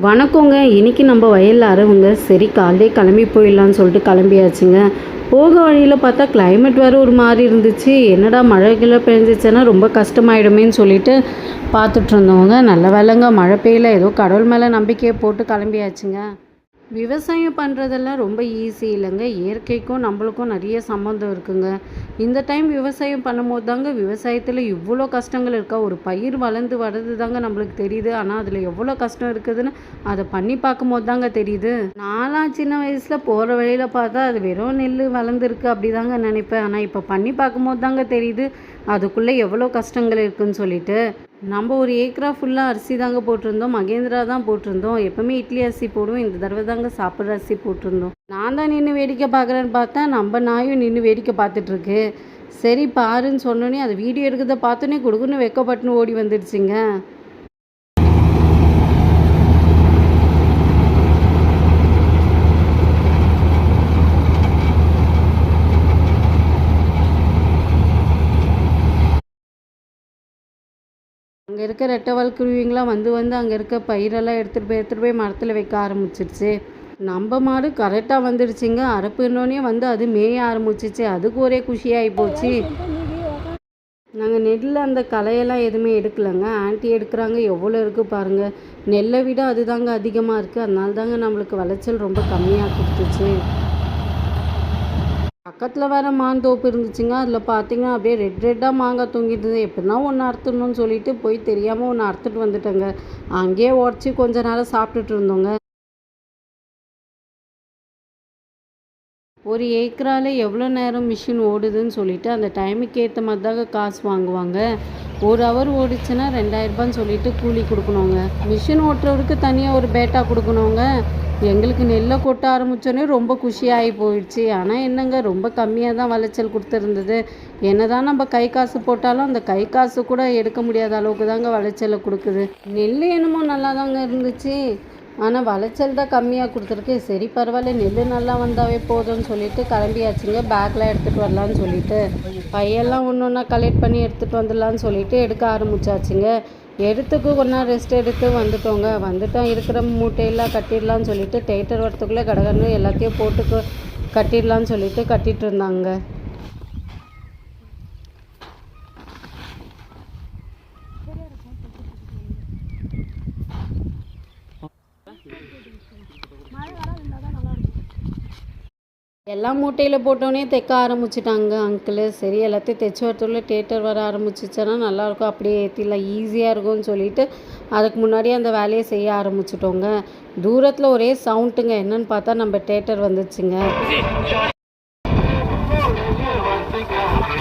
வணக்கங்க. இன்னைக்கு நம்ம வயலில் அறவுங்க. சரி காலையிலே கிளம்பி போயிடலான்னு சொல்லிட்டு கிளம்பியாச்சுங்க. போக வழியில் பார்த்தா கிளைமேட் வேறு ஒரு மாதிரி இருந்துச்சு. என்னடா மழை கிழ பெஞ்சிச்சுன்னா ரொம்ப கஷ்டமாயிடுமேன்னு சொல்லிட்டு பார்த்துட்ருந்தவங்க நல்ல வேலைங்க மழை பெய்யல. ஏதோ கடவுள் மேலே நம்பிக்கையை போட்டு கிளம்பியாச்சுங்க. விவசாயம் பண்ணுறதெல்லாம் ரொம்ப ஈஸி இல்லைங்க. இயற்கைக்கும் நம்மளுக்கும் நிறைய சம்மந்தம் இருக்குங்க. இந்த டைம் விவசாயம் பண்ணும்போது தாங்க விவசாயத்தில் இவ்வளோ கஷ்டங்கள் இருக்கா? ஒரு பயிர் வளர்ந்து வர்றது தாங்க நம்மளுக்கு தெரியுது. ஆனால் அதில் எவ்வளோ கஷ்டம் இருக்குதுன்னு அதை பண்ணி பார்க்கும்போது தாங்க தெரியுது. நான்லாம் சின்ன வயசில் போகிற வழியில் பார்த்தா அது வெறும் நெல் வளர்ந்துருக்கு அப்படி தாங்க நினைப்பேன். ஆனால் இப்போ பண்ணி பார்க்கும்போது தாங்க தெரியுது. அதுக்குள்ளே எவ்வளோ கஷ்டங்கள் இருக்குன்னு சொல்லிட்டு. நம்ம ஒரு ஏக்கரா ஃபுல்லாக அரிசி தாங்க போட்டிருந்தோம். மகேந்திரா தான் போட்டிருந்தோம். எப்போவுமே இட்லி அரிசி போடுவோம். இந்த தடவை தாங்க சாப்பிட்ற அரிசி போட்டிருந்தோம். நான் தான் நின்று வேடிக்கை பார்க்குறேன்னு பார்த்தா நம்ம நாயும் நின்று வேடிக்கை பார்த்துட்ருக்கு. சரி பாருன்னு சொன்னோன்னே அது வீடியோ எடுக்கிறத பார்த்தோன்னே கொடுக்குன்னு வெக்கப்பட்டுன்னு ஓடி வந்துடுச்சுங்க. அங்கே இருக்க ரெட்டவால் குருவிங்களாம் வந்து வந்து அங்கே இருக்க பயிரெல்லாம் எடுத்துகிட்டு போய் எடுத்துகிட்டு போய் மரத்தில் வைக்க ஆரம்பிச்சிருச்சு. நம்ம மாடு கரெக்டாக வந்துடுச்சுங்க அரப்புனோடனே வந்து அது மேய ஆரம்பிச்சிச்சு. அதுக்கு ஒரே குஷியாகி போச்சு. நாங்கள் நெல்லில் அந்த களையெல்லாம் எதுவுமே எடுக்கலைங்க. ஆன்ட்டி எடுக்கிறாங்க. எவ்வளோ இருக்குது பாருங்கள் நெல்லை விட அதுதாங்க அதிகமாக இருக்குது அதனால தாங்க நம்மளுக்கு விளைச்சல் ரொம்ப கம்மியாக கொடுத்துச்சு. பக்கத்தில் வேறு மாந்தோப்பு இருந்துச்சுங்க. அதில் பார்த்தீங்கன்னா அப்படியே ரெட் ரெட்டாக மாங்காய் தொங்கிட்டு இருந்தது. எப்படின்னா ஒன்று அறுத்துடணும்னு சொல்லிட்டு போய் தெரியாமல் ஒன்று அறுத்துட்டு வந்துட்டேங்க. அங்கேயே உடச்சி கொஞ்ச நேரம் சாப்பிட்டுட்டு இருந்தோங்க. ஒரு ஏக்கரால் எவ்வளோ நேரம் மிஷின் ஓடுதுன்னு சொல்லிட்டு அந்த டைமுக்கு ஏற்ற மாதிரி தாங்க காசு வாங்குவாங்க. ஒரு ஹவர் ஓடிச்சுன்னா ரெண்டாயிரரூபான்னு சொல்லிட்டு கூலி கொடுக்கணுங்க. மிஷின் ஓட்டுறவருக்கு தனியாக ஒரு பேட்டா கொடுக்கணுங்க. எங்களுக்கு நெல்லை கொட்ட ஆரம்பித்தோடனே ரொம்ப குஷியாகி போயிடுச்சு. ஆனால் என்னங்க ரொம்ப கம்மியாக தான் விளைச்சல் கொடுத்துருந்தது. என்ன தான் நம்ம கை காசு போட்டாலும் அந்த கை காசு கூட எடுக்க முடியாத அளவுக்கு தாங்க விளைச்சலை கொடுக்குது. நெல் என்னமோ நல்லா தாங்க இருந்துச்சு. ஆனால் விளைச்சல் தான் கம்மியாக கொடுத்துருக்கு. சரி பரவாயில்ல நெல் நல்லா வந்தாவே போதும்னு சொல்லிட்டு கிளம்பியாச்சுங்க. பேக்கில் எடுத்துகிட்டு வரலான்னு சொல்லிட்டு. பையெல்லாம் ஒன்று ஒன்றா கலெக்ட் பண்ணி எடுத்துகிட்டு வந்துடலான்னு சொல்லிட்டு எடுக்க ஆரம்பிச்சாச்சுங்க. எடுத்துக்கு கொஞ்ச நேரம் ரெஸ்ட் எடுத்து வந்துட்டோங்க. வந்துட்டோம் இருக்கிற மூட்டையெல்லாம் கட்டிடலான்னு சொல்லிட்டு டெய்டர் வரத்துக்குள்ளே கடகடன்னு எல்லாத்தையும் போட்டு கட்டிடலான்னு சொல்லிட்டு கட்டிகிட்டு இருந்தாங்க. எல்லாம் மூட்டையில் போட்டோன்னே தைக்க ஆரம்பிச்சிட்டாங்க அங்கிள். சரி எல்லாத்தையும் தைச்சி வரத்துக்குள்ள தேட்டர் வர ஆரம்பிச்சிச்சேன்னா நல்லாயிருக்கும். அப்படியே ஏற்றிடலாம் ஈஸியாக இருக்கும்னு சொல்லிட்டு அதுக்கு முன்னாடியே அந்த வேலையை செய்ய ஆரம்பிச்சிட்டோங்க. தூரத்தில் ஒரே சவுண்டுங்க என்னன்னு பார்த்தா நம்ம தேட்டர் வந்துச்சுங்க.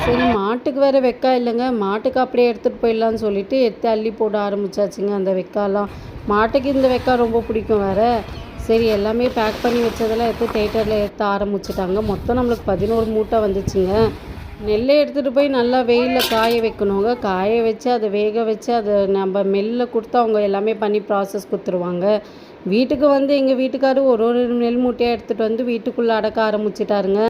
சரி மாட்டுக்கு வேறு வெக்கா இல்லைங்க. மாட்டுக்கு அப்படியே எடுத்துகிட்டு போயிடலான்னு சொல்லிட்டு எடுத்து அள்ளி போட ஆரம்பிச்சாச்சுங்க அந்த வெக்காலாம். மாட்டுக்கு இந்த வெக்கா ரொம்ப பிடிக்கும் வேறு. சரி எல்லாமே பேக் பண்ணி வச்சதெல்லாம் எடுத்து தேட்டரில் ஏற்ற ஆரம்பிச்சிட்டாங்க. மொத்தம் நம்மளுக்கு பதினோரு மூட்டை வந்துச்சுங்க. நெல்லை எடுத்துகிட்டு போய் நல்லா வெயிலில் காய வைக்கணுங்க. காய வச்சு அதை வேக வச்சு அதை நம்ம மெல்ல கொடுத்து அவங்க எல்லாமே பண்ணி ப்ராசஸ் கொடுத்துருவாங்க. வீட்டுக்கு வந்து எங்கள் வீட்டுக்காரரு ஒரு ஒரு நெல் மூட்டையாக எடுத்துகிட்டு வந்து வீட்டுக்குள்ளே அடக்க ஆரம்பிச்சிட்டாருங்க.